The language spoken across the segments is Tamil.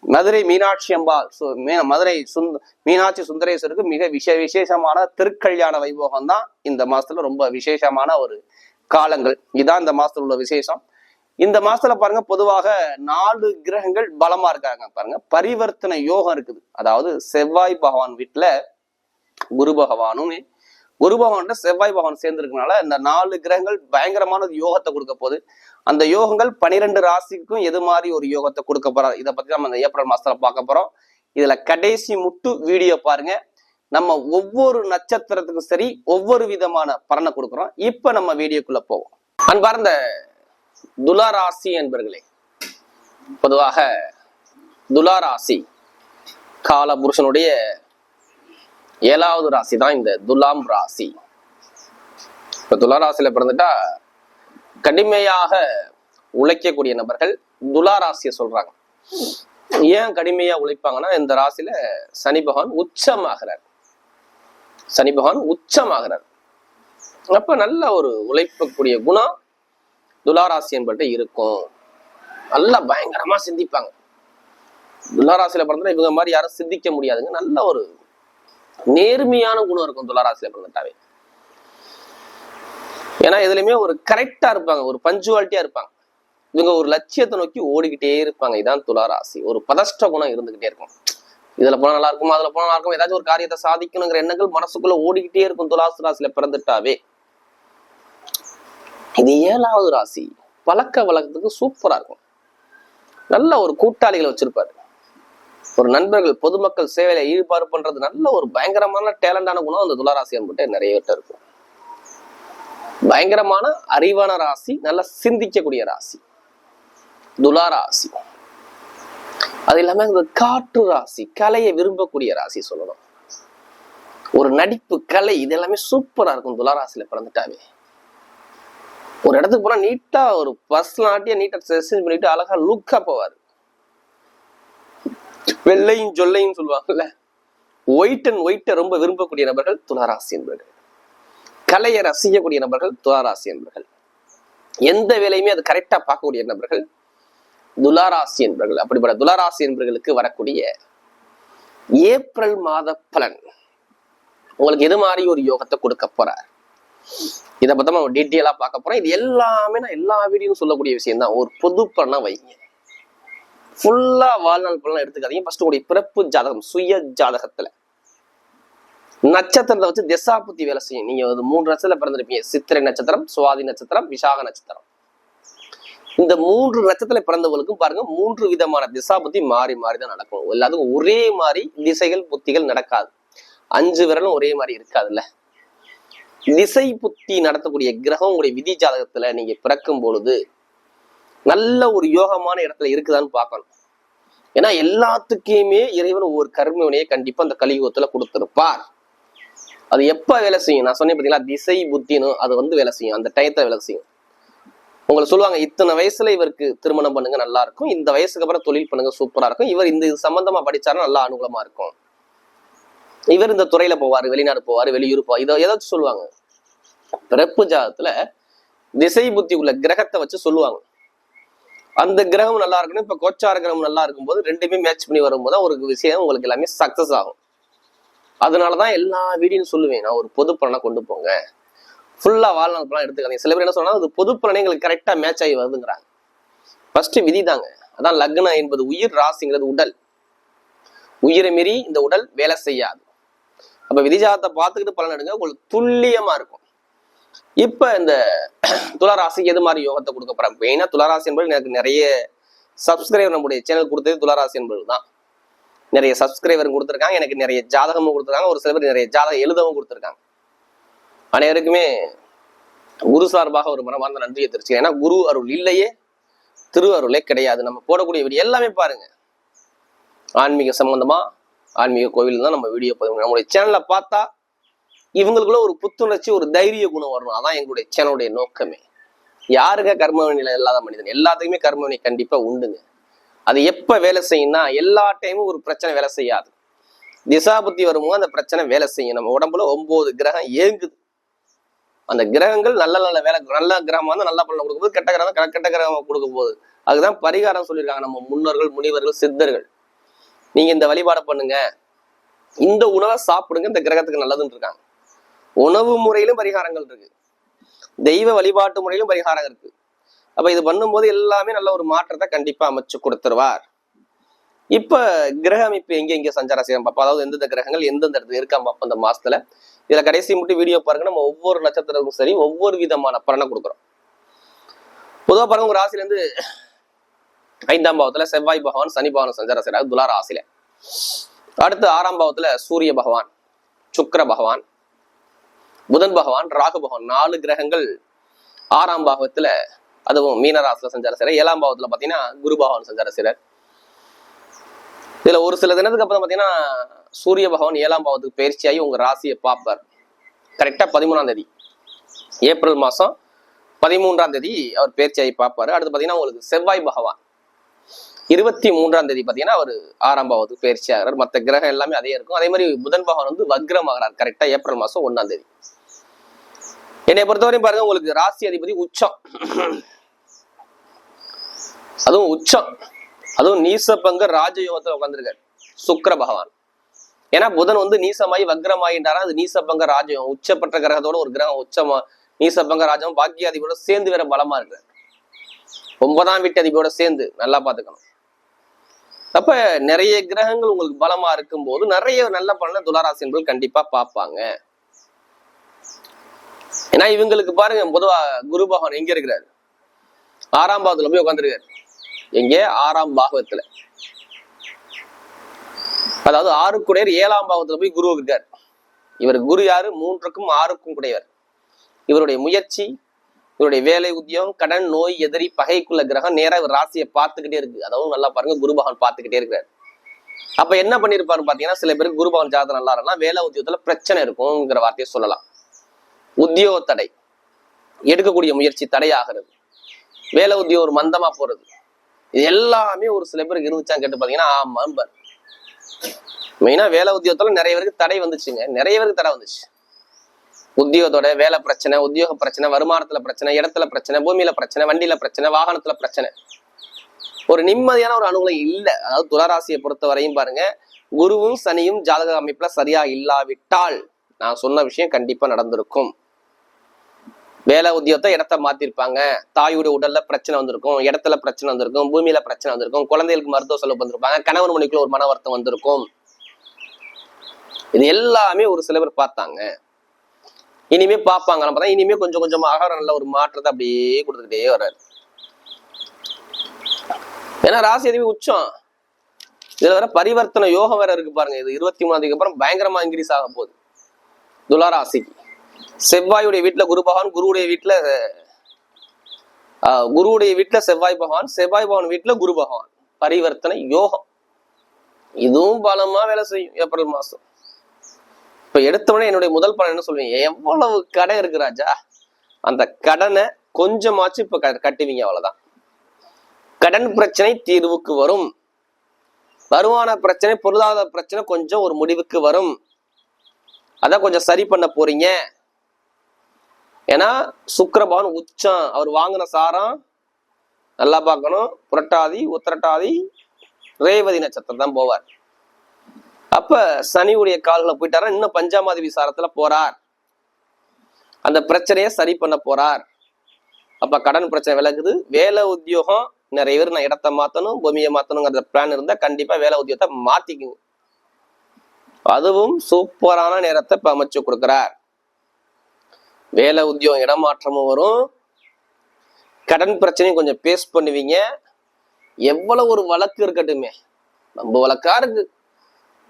மதுரை மீனாட்சி அம்பாள் சு- மதுரை சுந்த மீனாட்சி சுந்தரேஸ்வருக்கு மிக விஷ விசேஷமான திருக்கல்யாண வைபோகம் தான் இந்த மாசத்துல ரொம்ப விசேஷமான ஒரு காலங்கள். இதான் இந்த மாசத்துல உள்ள விசேஷம். இந்த மாசத்துல பாருங்க பொதுவாக நாலு கிரகங்கள் பலமா இருக்காங்க பாருங்க. பரிவர்த்தனை யோகம் இருக்குது. அதாவது செவ்வாய் பகவான் வீட்டுல குரு பகவானும் குரு பகவான் செவ்வாய் பகவான் சேர்ந்திருக்கனால இந்த நாலு கிரகங்கள் பயங்கரமான ஒரு யோகத்தை கொடுக்க போகுது. அந்த யோகங்கள் பனிரெண்டு ராசிக்கும் எது மாதிரி ஒரு யோகத்தை கொடுக்க போறாரு? இதை பத்தி நம்ம இந்த ஏப்ரல் மாசத்துல பார்க்க போறோம். இதுல கடைசி முட்டு வீடியோ பாருங்க. நம்ம ஒவ்வொரு நட்சத்திரத்துக்கும் சரி ஒவ்வொரு விதமான பலனை கொடுக்குறோம். இப்ப நம்ம வீடியோக்குள்ள போவோம். அன்பார்ந்த துலாராசி என்பர்களே பொதுவாக துலாராசி கால புருஷனுடைய ஏழாவது ராசி தான் இந்த துலாம் ராசி. இப்ப துலாராசியில பிறந்துட்டா கடுமையாக உழைக்கக்கூடிய நபர்கள் துலா ராசியை சொல்றாங்க. ஏன் கடுமையா உழைப்பாங்கன்னா இந்த ராசியில சனி பகவான் உச்சமாகிறார். சனி பகவான் உச்சமாகிறார். அப்ப நல்ல ஒரு உழைக்கக்கூடிய குணம் துலாராசி என்பட்ட இருக்கும். நல்லா பயங்கரமா சிந்திப்பாங்க. துலாராசியில பிறந்தா இவங்க மாதிரி யாரும் சிந்திக்க முடியாதுங்க. நல்ல ஒரு நேர்மையான குணம் இருக்கும் துளாராசியில பிறந்துட்டாவே ஏன்னா எதுலையுமே ஒரு கரெக்டா இருப்பாங்க ஒரு பஞ்சுவாலிட்டியா இருப்பாங்க. இவங்க ஒரு லட்சியத்தை நோக்கி ஓடிக்கிட்டே இருப்பாங்க. இதான் துளாராசி. ஒரு பதஷ்ட குணம் இருந்துகிட்டே இருக்கும். இதுல போனா நல்லா இருக்கும் அதுல போனா நல்லா இருக்கும் ஏதாச்சும் ஒரு காரியத்தை சாதிக்கணுங்கிற எண்ணங்கள் மனசுக்குள்ள ஓடிக்கிட்டே இருக்கும் துலாசு ராசியில பிறந்துட்டாவே. இது ஏழாவது ராசி. பழக்க வழக்கத்துக்கு சூப்பரா இருக்கும். நல்ல ஒரு கூட்டாளிகளை வச்சிருப்பாரு. ஒரு நண்பர்கள் பொதுமக்கள் சேவையில ஈடுபாடு பண்றது நல்ல ஒரு பயங்கரமான டேலண்டான குணம் அந்த துளாராசி என்பட்டு நிறைய பேர்ட்ட இருக்கும். பயங்கரமான அறிவான ராசி நல்லா சிந்திக்கக்கூடிய ராசி. துளாராசி. அது இல்லாம இந்த காற்று ராசி கலையை விரும்பக்கூடிய ராசி சொல்லணும். ஒரு நடிப்பு கலை இது எல்லாமே சூப்பரா இருக்கும் துளாராசியில பிறந்துட்டாவே. ஒரு இடத்துக்கு போனா நீட்டா ஒரு பர்சனாலிட்டியா நீட்டா ட்ரெஸ் பண்ணிட்டு அழகா லுக்கா போவார். வெள்ளையும் ஜொல்லையும் சொல்லுவாங்கல்ல. ஒயிட் அண்ட் ஒயிட்டை ரொம்ப விரும்பக்கூடிய நபர்கள் துளாராசி என்பர்கள். கலையை ரசிக்கக்கூடிய நபர்கள் துளாராசி என்பர்கள். எந்த வேலையுமே அது கரெக்டா பார்க்கக்கூடிய நபர்கள் துளாராசி என்பர்கள். அப்படிப்பட்ட துளாராசி என்பர்களுக்கு வரக்கூடிய ஏப்ரல் மாத பலன். உங்களுக்கு எது மாதிரி ஒரு யோகத்தை கொடுக்க போறார்? இதை பத்தி நம்ம டீட்டெயிலா பார்க்க போறோம். இது எல்லாமே நான் எல்லா வீடியோன்னு சொல்லக்கூடிய விஷயம் தான் ஒரு பொது பண்ண வைங்க. ஃபுல்லா வாழ்நாள் பலன் எடுத்துக்காதீங்க. ஃபர்ஸ்ட் உங்களுடைய பிறப்பு ஜாதகம் சுய ஜாதகத்துல. நட்சத்திரத்தை வச்சு திசாபுத்தி வேலை செய்யும். நீங்க ஒரு மூன்று நட்சத்திரத்துல பிறந்திருப்பீங்க. சித்திரை நட்சத்திரம் சுவாதி நட்சத்திரம் விசாக நட்சத்திரம். இந்த மூன்று நட்சத்திரத்துல பிறந்தவங்களுக்கும் பாருங்க மூன்று விதமான திசாபுத்தி மாறி மாறி தான் நடக்கும். எல்லாத்துக்கும் ஒரே மாதிரி திசைகள் புத்திகள் நடக்காது. அஞ்சு விரலும் ஒரே மாதிரி இருக்காதுல்ல? திசை புத்தி நடத்தக்கூடிய கிரகம் உங்களுடைய விதி ஜாதகத்துல நீங்க பிறக்கும் பொழுது நல்ல ஒரு யோகமான இடத்துல இருக்குதான்னு பார்க்கணும். ஏன்னா எல்லாத்துக்குமே இறைவன் ஒவ்வொரு கர்மவினையை கண்டிப்பா அந்த கலியுகத்துல கொடுத்துருப்பார். அது எப்ப வேலை செய்யும்? நான் சொன்னேன் பாத்தீங்களா திசை புத்தின்னு அது வந்து வேலை செய்யும். அந்த டயத்தை வேலை செய்யும். உங்களை சொல்லுவாங்க இத்தனை வயசுல இவருக்கு திருமணம் பண்ணுங்க நல்லா இருக்கும். இந்த வயசுக்கு அப்புறம் தொழில் பண்ணுங்க சூப்பரா இருக்கும். இவர் இந்த இது சம்பந்தமா படிச்சாருன்னா நல்லா அனுகூலமா இருக்கும். இவர் இந்த துறையில போவாரு வெளிநாடு போவாரு வெளியூர் போவார். இதை ஏதாச்சும் சொல்லுவாங்க. பிறப்பு ஜாதத்துல திசை புத்தி உள்ள கிரகத்தை வச்சு சொல்லுவாங்க. அந்த கிரகம் நல்லா இருக்கணும். இப்ப கோச்சார கிரகம் நல்லா இருக்கும்போது ரெண்டுமே மேட்ச் பண்ணி வரும்போது ஒரு விஷயம் உங்களுக்கு எல்லாமே சக்சஸ் ஆகும். அதனாலதான் எல்லா வீடியும் சொல்லுவேன். நான் ஒரு பொது பலனை கொண்டு போங்க. ஃபுல்லா வாழ்நாள் பலன் எடுத்துக்காதீங்க. சில பேர் என்ன சொன்னா அது பொது பலனை எங்களுக்கு கரெக்டா மேட்ச் ஆகி வருதுங்கிறாங்க. ஃபர்ஸ்ட் விதி தாங்க. அதான் லக்னம் என்பது உயிர் ராசிங்கிறது உடல். உயிரை மீறி இந்த உடல் வேலை செய்யாது. அப்ப விதிஜாதத்தை பார்த்துக்கிட்டு பலன் எடுங்க. உங்களுக்கு துல்லியமா இருக்கும். இப்ப இந்த துளாராசிக்கு எது மாதிரி யோகத்தை கொடுக்க போறாங்க மெயினா துளாராசி என்பது எனக்கு நிறைய சப்ஸ்கிரைபர் நம்முடைய சேனல் கொடுத்தது துளாராசி என்பது தான். நிறைய சப்ஸ்கிரைபரும் கொடுத்துருக்காங்க. எனக்கு நிறைய ஜாதகமும் கொடுத்துருக்காங்க. ஒரு சில பேர் நிறைய ஜாதகம் எழுதவும் கொடுத்துருக்காங்க. அனைவருக்குமே குரு சார்பாக ஒரு மனமார்ந்த நன்றியை தெரிச்சு ஏன்னா குரு அருள் இல்லையே திரு அருளே கிடையாது. நம்ம போடக்கூடிய வீடியோ எல்லாமே பாருங்க. ஆன்மீக சம்பந்தமா ஆன்மீக கோவில் தான் நம்ம வீடியோ பதிவு நம்மளுடைய சேனலை பார்த்தா இவங்களுக்குள்ள ஒரு புத்துணர்ச்சி ஒரு தைரிய குணம் வரணும். அதான் எங்களுடைய சேனலுடைய நோக்கமே. யாருங்க கர்மவினில இல்லாத மனிதன்? எல்லாத்துக்குமே கர்மவினை கண்டிப்பா உண்டுங்க. அது எப்ப வேலை செய்யும்னா எல்லா டைமும் ஒரு பிரச்சனை வேலை செய்யாது. திசாபுத்தி வரும்போது அந்த பிரச்சனை வேலை செய்யும். நம்ம உடம்புல ஒன்பது கிரகம் ஏங்குது அந்த கிரகங்கள் நல்ல நல்ல வேலை நல்ல கிரகமாக இருந்தால் நல்ல பலன் கொடுக்கும்போது கெட்ட கிரகம் கெட்ட- கெட்ட கிரகம் கொடுக்கும் போது அதுதான் பரிகாரம் சொல்லியிருக்காங்க நம்ம முன்னோர்கள் முனிவர்கள் சித்தர்கள். நீங்க இந்த வழிபாடை பண்ணுங்க. இந்த உணவை சாப்பிடுங்க. இந்த கிரகத்துக்கு நல்லதுன்னு இருக்காங்க. உணவு முறையிலும் பரிகாரங்கள் இருக்கு. தெய்வ வழிபாட்டு முறையிலும் பரிகாரம் இருக்கு. அப்ப இது பண்ணும்போது எல்லாமே நல்ல ஒரு மாற்றத்தை கண்டிப்பா அமைச்சு கொடுத்துருவார். இப்ப கிரக அமைப்பு எங்க எங்க சஞ்சாரம் செய்யலாம் பார்ப்போம் அதாவது எந்தெந்த கிரகங்கள் எந்தெந்த இடத்துல இருக்காம பார்ப்போம் அந்த மாசத்துல? இதுல கடைசி மட்டும் வீடியோ பாருங்க. நம்ம ஒவ்வொரு நட்சத்திரத்துக்கும் சரி ஒவ்வொரு விதமான பலனை கொடுக்குறோம். பொதுவா பாருங்க ஒரு ராசில இருந்து ஐந்தாம் பாவத்துல செவ்வாய் பகவான் சனி பகவான் சஞ்சாரம் செய்யறாரு துலா ராசியில. அடுத்து ஆறாம் பாவத்துல சூரிய பகவான் சுக்கர பகவான் புதன் பகவான் ராகு பகவான் நாலு கிரகங்கள் ஆறாம் பாகவத்துல அதுவும் மீன சஞ்சார சஞ்சாரம் செய்யற ஏழாம் பாகத்துல பாத்தீங்கன்னா குரு பகவான் சஞ்சார செய்யறார் இதுல ஒரு சில தினத்துக்கு அப்புறம் பாத்தீங்கன்னா சூரிய பகவான் ஏழாம் பாவத்துக்கு பயிற்சியாகி உங்க ராசியை பார்ப்பார். கரெக்டா பதிமூணாம் தேதி ஏப்ரல் மாசம் பதிமூன்றாம் தேதி அவர் பயிற்சியாகி பார்ப்பாரு. அடுத்து பாத்தீங்கன்னா உங்களுக்கு செவ்வாய் பகவான் இருபத்தி மூன்றாம் தேதி பாத்தீங்கன்னா அவர் ஆறாம் பாவத்துக்கு பயிற்சி ஆகிறார். மற்ற கிரகம் எல்லாமே அதே இருக்கும். அதே மாதிரி புதன் பகவான் வந்து வக்ரம் ஆகிறார் கரெக்டா ஏப்ரல் மாசம் ஒன்னாம் தேதி. என்னை பொறுத்தவரையும் பாருங்க உங்களுக்கு ராசி அதிபதி உச்சம். அதுவும் உச்சம். அதுவும் நீசப்பங்க ராஜயோகத்துல உட்காந்துருக்காரு சுக்கர பகவான். ஏன்னா புதன் வந்து நீசமாயி வக்ரமாயின்றாரா? அது நீசப்பங்க ராஜயோகம். உச்சப்பட்ட கிரகத்தோட ஒரு கிரகம் உச்சமா நீசப்பங்க ராஜம் பாக்கியாதிபதியோட சேர்ந்து வேற பலமா இருக்கிறார் ஒன்பதாம் வீட்டு அதிபதியோட சேர்ந்து நல்லா பாத்துக்கணும் அப்ப நிறைய கிரகங்கள் உங்களுக்கு பலமா இருக்கும்போது நிறைய நல்ல பலனை துளாராசி என்பது கண்டிப்பா பார்ப்பாங்க. ஏன்னா இவங்களுக்கு பாருங்க பொதுவா குரு பகவான் எங்க இருக்கிறாரு? ஆறாம் பாவத்துல போய் உட்காந்துருக்காரு எங்கே? ஆறாம் பாகவத்துல அதாவது ஆறுக்குடையர் ஏழாம் பாவத்துல போய் குரு இருக்கார். இவர் குரு யாரு? மூன்றுக்கும் ஆறுக்கும் குடையவர் இவருடைய முயற்சி இவருடைய வேலை உத்தியோகம் கடன் நோய் எதிரி பகைக்குள்ள கிரகம் நேரா இவர் ராசியை பார்த்துக்கிட்டே இருக்கு. அதாவது நல்லா பாருங்க குரு பகவான் பார்த்துக்கிட்டே இருக்கிறார். அப்ப என்ன பண்ணிருப்பாரு பாத்தீங்கன்னா சில பேருக்கு குரு பகவான் ஜாதகம் நல்லா இருந்தா வேலை உத்தியோகத்துல பிரச்சனை இருக்கும்ங்கிற வார்த்தையை சொல்லலாம். உத்தியோக தடை எடுக்கக்கூடிய முயற்சி தடையாகிறது. வேலை உத்தியோகம் ஒரு மந்தமா போறது. இது எல்லாமே ஒரு சில பேருக்கு இருந்துச்சான்னு கேட்டு பாத்தீங்கன்னா ஆமா மெயினா வேலை உத்தியோகத்துல நிறைய பேருக்கு தடை வந்துச்சுங்க. நிறைய பேருக்கு தடை வந்துச்சு. உத்தியோகத்தோட வேலை பிரச்சனை உத்தியோக பிரச்சனை வருமானத்துல பிரச்சனை இடத்துல பிரச்சனை பூமியில பிரச்சனை வண்டியில பிரச்சனை வாகனத்துல பிரச்சனை. ஒரு நிம்மதியான ஒரு அனுகூலம் இல்லை. அதாவது துளராசியை பொறுத்த வரையும் பாருங்க குருவும் சனியும் ஜாதக அமைப்புல சரியா இல்லாவிட்டால் நான் சொன்ன விஷயம் கண்டிப்பா நடந்திருக்கும். வேலை உத்தியோகத்தை இடத்த மாத்திருப்பாங்க. தாயுடைய உடல்ல பிரச்சனை வந்திருக்கும் இடத்துல பிரச்சனை வந்திருக்கும் பூமியில பிரச்சனை வந்திருக்கும் குழந்தைகளுக்கு மருத்துவ செலவு வந்திருப்பாங்க கணவன் மணிக்குள்ள ஒரு மன வருத்தம் வந்திருக்கும். இது எல்லாமே ஒரு சில பேர் பார்த்தாங்க. இனிமே பார்ப்பாங்க. நம்ம தான் இனிமே கொஞ்சம் கொஞ்சமாக நல்ல ஒரு மாற்றத்தை அப்படியே கொடுத்துக்கிட்டே வர்றாரு. ஏன்னா ராசி அதிபதி உச்சம். இதுல வேற பரிவர்த்தனை யோகம் வேற இருக்கு பாருங்க. இது இருபத்தி மூணாந்தேதிக்கு அப்புறம் பயங்கரமா இன்க்ரீஸ் ஆக போகுது. துலாராசிக்கு செவ்வாயுடைய வீட்டுல குரு பகவான் குருவுடைய வீட்டுல குருவுடைய வீட்டுல செவ்வாய் பகவான் செவ்வாய் பகவான் வீட்டுல குரு பகவான். பரிவர்த்தனை யோகம். இதுவும் பலமா வேலை செய்யும் ஏப்ரல் மாசம். இப்ப எடுத்தவொடனே என்னுடைய முதல் பலன் என்ன சொல்லுவீங்க எவ்வளவு கடை இருக்கு ராஜா? அந்த கடனை கொஞ்சமாச்சும் இப்ப க- கட்டுவீங்க அவ்வளவுதான். கடன் பிரச்சனை தீர்வுக்கு வரும். வருமான பிரச்சனை பொருளாதார பிரச்சனை கொஞ்சம் ஒரு முடிவுக்கு வரும். அதான் கொஞ்சம் சரி பண்ண போறீங்க. ஏன்னா சுக்கரபான் உச்சம். அவர் வாங்கின சாரம் நல்லா பார்க்கணும். புரட்டாதி உத்திரட்டாதி ரேவதி நட்சத்திரம் தான் போவார். அப்ப சனியுடைய கால்களை போயிட்டாரா? இன்னும் பஞ்சாமாதி விசாரத்துல போறார். அந்த பிரச்சனையை சரி பண்ண போறார். அப்ப கடன் பிரச்சனை விலகுது. வேலை உத்தியோகம் நிறைய பேர் நான் இடத்த மாத்தணும் பூமியை மாத்தணுங்கிற பிளான் இருந்தா கண்டிப்பா வேலை உத்தியோகத்தை மாத்திக்குங்க. அதுவும் சூப்பரான நேரத்தை இப்ப அமைச்சு கொடுக்கிறார். வேலை உத்தியோகம் இடமாற்றமும் வரும். கடன் பிரச்சனையும் கொஞ்சம் பேஸ் பண்ணுவீங்க. எவ்வளவு ஒரு வழக்கு இருக்கட்டுமே. நம்ம வழக்கா இருக்கு.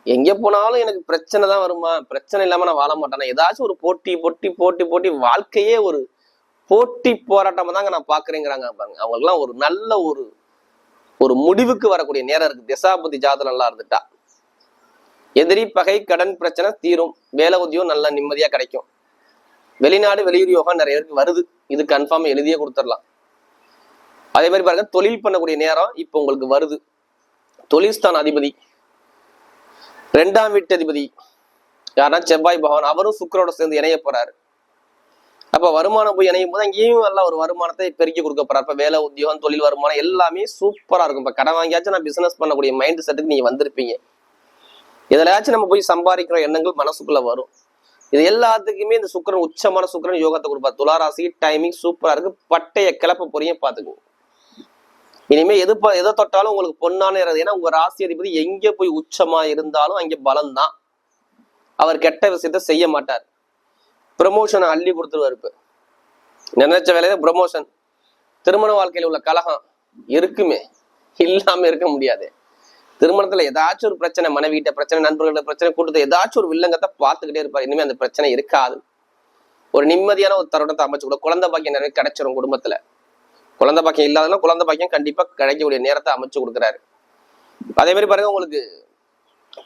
எங்க போனாலும் எனக்கு பிரச்சனை தான் வருமா? பிரச்சனை இல்லாம நான் வாழ மாட்டேன்? ஏதாச்சும் ஒரு போட்டி போட்டி போட்டி போட்டி வாழ்க்கையே ஒரு போட்டி போராட்டமா தாங்க நான் பாக்குறேங்கிறாங்க பாருங்க அவங்களுக்குலாம் ஒரு நல்ல ஒரு ஒரு முடிவுக்கு வரக்கூடிய நேரம் இருக்கு. திசாபதி ஜாதகம் நல்லா இருந்துட்டா. எதிரி பகை கடன் பிரச்சனை தீரும். வேலை உத்தியோகம் நல்லா நிம்மதியா கிடைக்கும். வெளிநாடு வெளியூர் யோகம் நிறைய பேருக்கு வருது. இது கன்ஃபார்ம் எழுதியே கொடுத்துடலாம். அதே மாதிரி பாருங்க தொழில் பண்ணக்கூடிய நேரம் இப்போ உங்களுக்கு வருது. தொழில்ஸ்தான் அதிபதி. ரெண்டாம் வீட்டு அதிபதி. யாருன்னா செவ்வாய் பகவான். அவரும் சுக்கரோட சேர்ந்து இணைய போறாரு. அப்ப வருமானம் போய் இணையும் போது அங்கேயும் எல்லாம் ஒரு வருமானத்தை பெருக்கி கொடுக்க போறாரு. அப்ப வேலை உத்தியோகம் தொழில் வருமானம் எல்லாமே சூப்பரா இருக்கும். இப்ப கடன் வாங்கியாச்சும் நான் பிசினஸ் பண்ணக்கூடிய மைண்ட் செட்டுக்கு நீங்க வந்திருப்பீங்க. எதுலயாச்சும் நம்ம போய் சம்பாதிக்கிற எண்ணங்கள் மனசுக்குள்ள வரும். இது எல்லாத்துக்குமே இந்த சுக்கிரன் உச்சமான சுக்கரன் யோகத்தை கொடுப்பார். துளாராசி டைமிங் சூப்பரா இருக்கு. பட்டைய கிளப்ப போறீங்க பாத்துக்கோங்க இனிமே எது ப- எதை தொட்டாலும் உங்களுக்கு பொன்னான நேரம் ஏன்னா உங்க ராசி அதிபதி எங்க போய் உச்சமா இருந்தாலும் அங்க பலம் தான் அவர் கெட்ட விஷயத்த செய்ய மாட்டார். ப்ரமோஷனை அள்ளி கொடுத்துருவாரு இப்ப. நினைச்ச வேலையில ப்ரமோஷன் திருமண வாழ்க்கையில் உள்ள கலகம் இருக்குமே. இல்லாம இருக்க முடியாது. திருமணத்துல ஏதாச்சும் ஒரு பிரச்சனை மனைவிட்ட பிரச்சனை நண்பர்கள்ட்ட பிரச்சனை கூட்டத்தை ஏதாச்சும் ஒரு வில்லங்கத்தை பார்த்துக்கிட்டே இருப்பார். இனிமே அந்த பிரச்சனை இருக்காது. ஒரு நிம்மதியான ஒரு தருணத்தை அமைச்சு கூட. குழந்தை பாக்கியம் நிறைய கிடைச்சிரும் குடும்பத்துல. குழந்தை பாக்கியம் இல்லாதனா குழந்தை பாக்கியம் கண்டிப்பா கிடைக்கக்கூடிய நேரத்தை அமைச்சு கொடுக்குறாரு. அதே மாதிரி பாருங்க உங்களுக்கு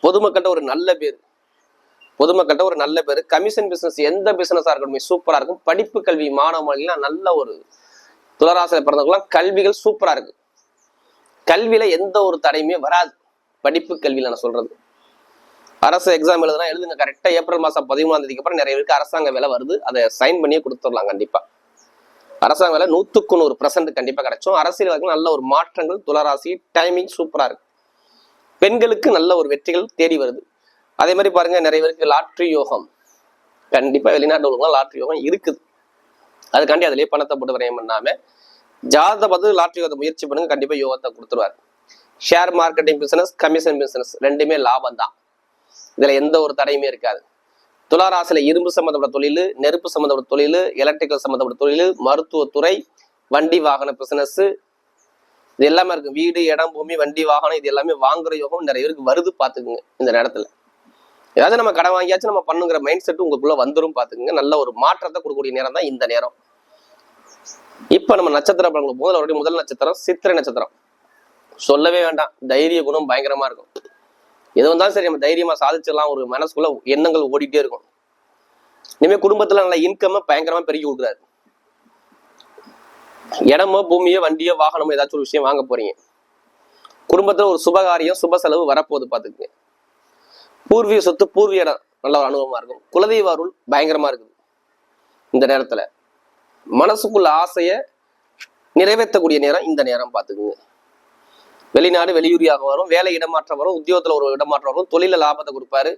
பொதுமக்கள்கிட்ட ஒரு நல்ல பேர். பொதுமக்கள்கிட்ட ஒரு நல்ல பேர். கமிஷன் பிசினஸ் எந்த பிசினஸா இருக்கட்டும் சூப்பரா இருக்கும். படிப்பு கல்வி மாணவர்கள்லாம் நல்ல ஒரு துளராசிரியர் பிறந்தவங்களாம் கல்விகள் சூப்பரா இருக்கு. கல்வியில எந்த ஒரு தடையுமே வராது. படிப்பு கல்வியில் நான் சொல்றது. அரசு எக்ஸாம் எழுதுனா எழுதுங்க. கரெக்டாக ஏப்ரல் மாதம் பதிமூணாம் தேதிக்கு அப்புறம் நிறைய பேருக்கு அரசாங்க வேலை வருது. அதை சைன் பண்ணியே கொடுத்துடலாம் கண்டிப்பாக அரசாங்க வேலை நூற்றுக்கு நூறு பர்சன்ட் கண்டிப்பாக கிடைச்சும். அரசியல் நல்ல ஒரு மாற்றங்கள் துளராசி டைமிங் சூப்பராக இருக்கு. பெண்களுக்கு நல்ல ஒரு வெற்றிகள் தேடி வருது. அதே மாதிரி பாருங்க நிறைய பேருக்கு லாட்ரி யோகம். கண்டிப்பாக வெளிநாட்டு உள்ளவங்க லாட்ரி யோகம் இருக்குது. அதுக்காண்டி அதுலேயே பணத்தை போட்டு விரயம் பண்ணாமல் ஜாதகத்தை பார்த்து லாட்ரி யோகத்தை முயற்சி பண்ணுங்க. கண்டிப்பாக யோகத்தை கொடுத்துருவாரு. Share marketing business commission business ரெண்டுமே லாபம் தான் இதுல எந்த ஒரு தடையுமே இருக்காது. துளாராசில இரும்பு சம்மந்தப்பட்ட தொழில் நெருப்பு சம்மந்தப்பட்ட தொழில் எலக்ட்ரிக்கல் சம்மந்தப்பட்ட தொழில் மருத்துவத்துறை வண்டி வாகன பிசினஸ் இது எல்லாமே இருக்கு. வீடு இடம் பூமி வண்டி வாகனம் இது எல்லாமே வாங்குற யோகம் நிறைய பேருக்கு வருது பார்த்துக்குங்க இந்த நேரத்துல. ஏதாவது நம்ம கடன் வாங்கியாச்சும் நம்ம பண்ணுங்கிற மைண்ட் செட் உங்களுக்குள்ள வந்துடும் பார்த்துக்குங்க. நல்ல ஒரு மாற்றத்தை கொடுக்கக்கூடிய நேரம் தான் இந்த நேரம். இப்போ நம்ம நட்சத்திர பலன்கள் முதல் அவருடைய முதல் நட்சத்திரம் சித்திரை நட்சத்திரம். சொல்லவே வேண்டாம். தைரிய குணம் பயங்கரமா இருக்கும். எது வந்தாலும் சரி நம்ம தைரியமா சாதிச்சிடலாம். ஒரு மனசுக்குள்ள எண்ணங்கள் ஓடிட்டே இருக்கும். இனிமே குடும்பத்துல நல்ல இன்கம் பயங்கரமா பெருகி கொடுக்குறாரு. இடமோ பூமியோ வண்டியோ வாகனமோ ஏதாச்சும் ஒரு விஷயம் வாங்க போறீங்க. குடும்பத்துல ஒரு சுபகாரியம் சுப செலவு வரப்போகுது பாத்துக்கங்க பூர்வீக சொத்து பூர்வீக இடம். நல்ல ஒரு அனுபவமா இருக்கும். குலதெய்வ அருள் பயங்கரமா இருக்குது இந்த நேரத்துல. மனசுக்குள்ள ஆசைய நிறைவேற்றக்கூடிய நேரம் இந்த நேரம் பாத்துக்குங்க வெளிநாடு வெளியூரியாக வரும் வேலை இடமாற்றம் வரும் உத்தியோகத்தில் ஒரு இடமாற்றம் வரும் தொழில லாபத்தை கொடுப்பாரு.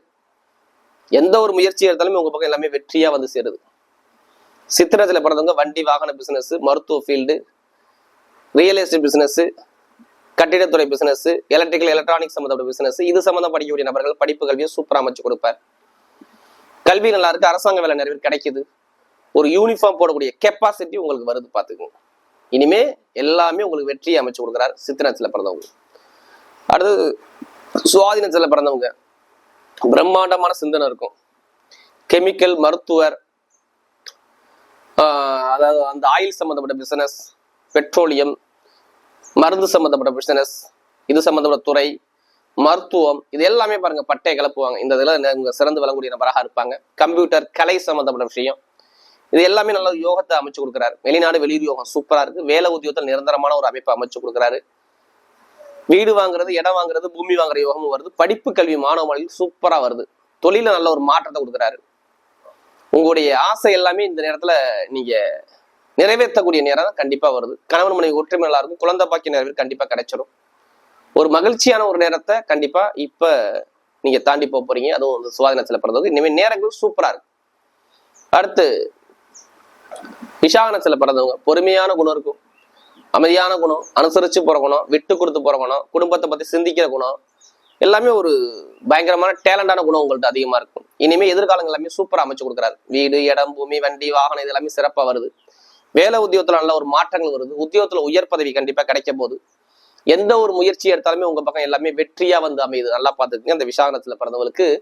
எந்த ஒரு முயற்சி எடுத்தாலுமே உங்க பக்கம் எல்லாமே வெற்றியா வந்து சேருது. சித்திரத்தில் பிறந்தவங்க வண்டி வாகன பிசினஸ் மருத்துவ ஃபீல்டு ரியல் எஸ்டேட் பிசினஸ் கட்டிடத்துறை பிசினஸ் எலக்ட்ரிக்கல் எலக்ட்ரானிக் சம்மந்தப்பட்ட பிசினஸ் இது சம்மந்தம் படிக்கக்கூடிய நபர்கள் படிப்பு கல்வியை சூப்பராக அமைச்சு கொடுப்பார். கல்வி நல்லா இருக்கு அரசாங்க வேலை நிறைய கிடைக்குது. ஒரு யூனிஃபார்ம் போடக்கூடிய கெப்பாசிட்டி உங்களுக்கு வருது பார்த்துக்கோங்க. இனிமே எல்லாமே உங்களுக்கு வெற்றியை அமைச்சு கொடுக்குறாரு சித்திரத்தில் பிறந்தவங்க. அடுத்தது சுவாதினத்தில் பிறந்தவங்க. பிரம்மாண்டமான சிந்தனை இருக்கும். கெமிக்கல் மருத்துவர் அதாவது அந்த ஆயில் சம்மந்தப்பட்ட பிசினஸ் பெட்ரோலியம் மருந்து சம்மந்தப்பட்ட பிசினஸ் இது சம்மந்தப்பட்ட துறை மருத்துவம் இது எல்லாமே பாருங்க பட்டையை கிளப்புவாங்க இந்த இதில் இவங்க சிறந்து விளங்கக்கூடிய நபராக இருப்பாங்க. கம்ப்யூட்டர் கலை சம்மந்தப்பட்ட விஷயம். இது எல்லாமே நல்ல யோகத்தை அமைச்சு கொடுக்குறாரு. வெளிநாடு வெளியூர் யோகம் சூப்பரா இருக்கு. வேலை உத்தியோகத்தில் நிரந்தரமான ஒரு அமைப்பை அமைச்சு கொடுக்குறாரு. வீடு வாங்குறது இடம் வாங்குறது பூமி வாங்குற யோகமும் வருது. படிப்பு கல்வி மாணவ மாணவிகள் சூப்பரா வருது. தொழில நல்ல ஒரு மாற்றத்தை கொடுக்குறாரு. உங்களுடைய ஆசை எல்லாமே இந்த நேரத்துல நீங்க நிறைவேற்றக்கூடிய நேரம் தான் கண்டிப்பா வருது. கணவன் மனைவி ஒற்றுமை நல்லா இருக்கும். குழந்தை பாக்கிய நிறைவேறு கண்டிப்பா கிடைச்சிடும் ஒரு மகிழ்ச்சியான ஒரு நேரத்தை கண்டிப்பா இப்ப நீங்க தாண்டி போக போறீங்க. அதுவும் வந்து சுவாதினத்துல பிறந்தது. இனிமேல் நேரங்கள் சூப்பரா இருக்கு. அடுத்து விசாகனத்தில் பிறந்தவங்க. பொறுமையான குணம் இருக்கும். அமைதியான குணம் அனுசரிச்சு போற குணம் விட்டு கொடுத்து போற குணம் குடும்பத்தை பத்தி சிந்திக்கிற குணம் எல்லாமே ஒரு பயங்கரமான டேலண்டான குணம் உங்கள்ட்ட அதிகமா இருக்கும். இனிமே எதிர்காலங்கள் எல்லாமே சூப்பரா அமைச்சு கொடுக்குறாரு. வீடு இடம் பூமி வண்டி வாகனம் இது எல்லாமே சிறப்பா வருது. வேலை உத்தியோகத்துல நல்ல ஒரு மாற்றங்கள் வருது. உத்தியோகத்துல உயர் பதவி கண்டிப்பா கிடைக்க போகுது. எந்த ஒரு முயற்சி எடுத்தாலுமே உங்க பக்கம் எல்லாமே வெற்றியா வந்து அமையுது. நல்லா பார்த்துக்குங்க. அந்த விசாகனத்துல பிறந்தவங்களுக்கு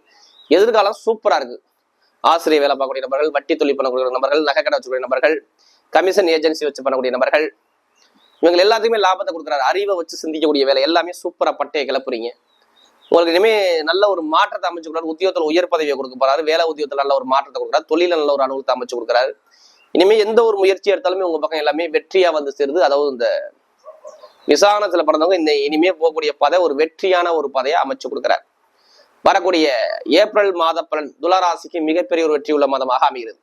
எதிர்காலம் சூப்பரா இருக்கு. ஆசிரியர் வேலை பார்க்கக்கூடிய நபர்கள் வட்டி தொழில் பண்ணக்கூடிய நபர்கள் நகை கடை வச்சுக்கூடிய நபர்கள் கமிஷன் ஏஜென்சி வச்சு பண்ணக்கூடிய நபர்கள் இவங்க எல்லாத்துக்குமே லாபத்தை கொடுக்குறாரு. அறிவை வச்சு சிந்திக்கக்கூடிய வேலை. எல்லாமே சூப்பரா பட்டையை கிளப்புறீங்க. உங்களுக்கு இனிமே நல்ல ஒரு மாற்றத்தை அமைச்சு கொடுக்குறாரு. உத்தியோகத்துல உயர் பதவியை கொடுக்க போறாரு. வேலை உத்தியோகத்துல நல்ல ஒரு மாற்றத்தை கொடுக்குறாரு. தொழில நல்ல ஒரு அனுபவத்தை அமைச்சு கொடுக்குறாரு. இனிமே எந்த ஒரு முயற்சி எடுத்தாலுமே உங்க பக்கம் எல்லாமே வெற்றியா வந்து சேருது. அதாவது இந்த விசாரணத்துல பிறந்தவங்க இந்த இனிமே போகக்கூடிய பதை ஒரு வெற்றியான ஒரு பதையை அமைச்சு கொடுக்குறாரு. வரக்கூடிய ஏப்ரல் மாத பலன் துளராசிக்கு மிகப்பெரிய ஒரு வெற்றி உள்ள மாதமாக அமைகிறது.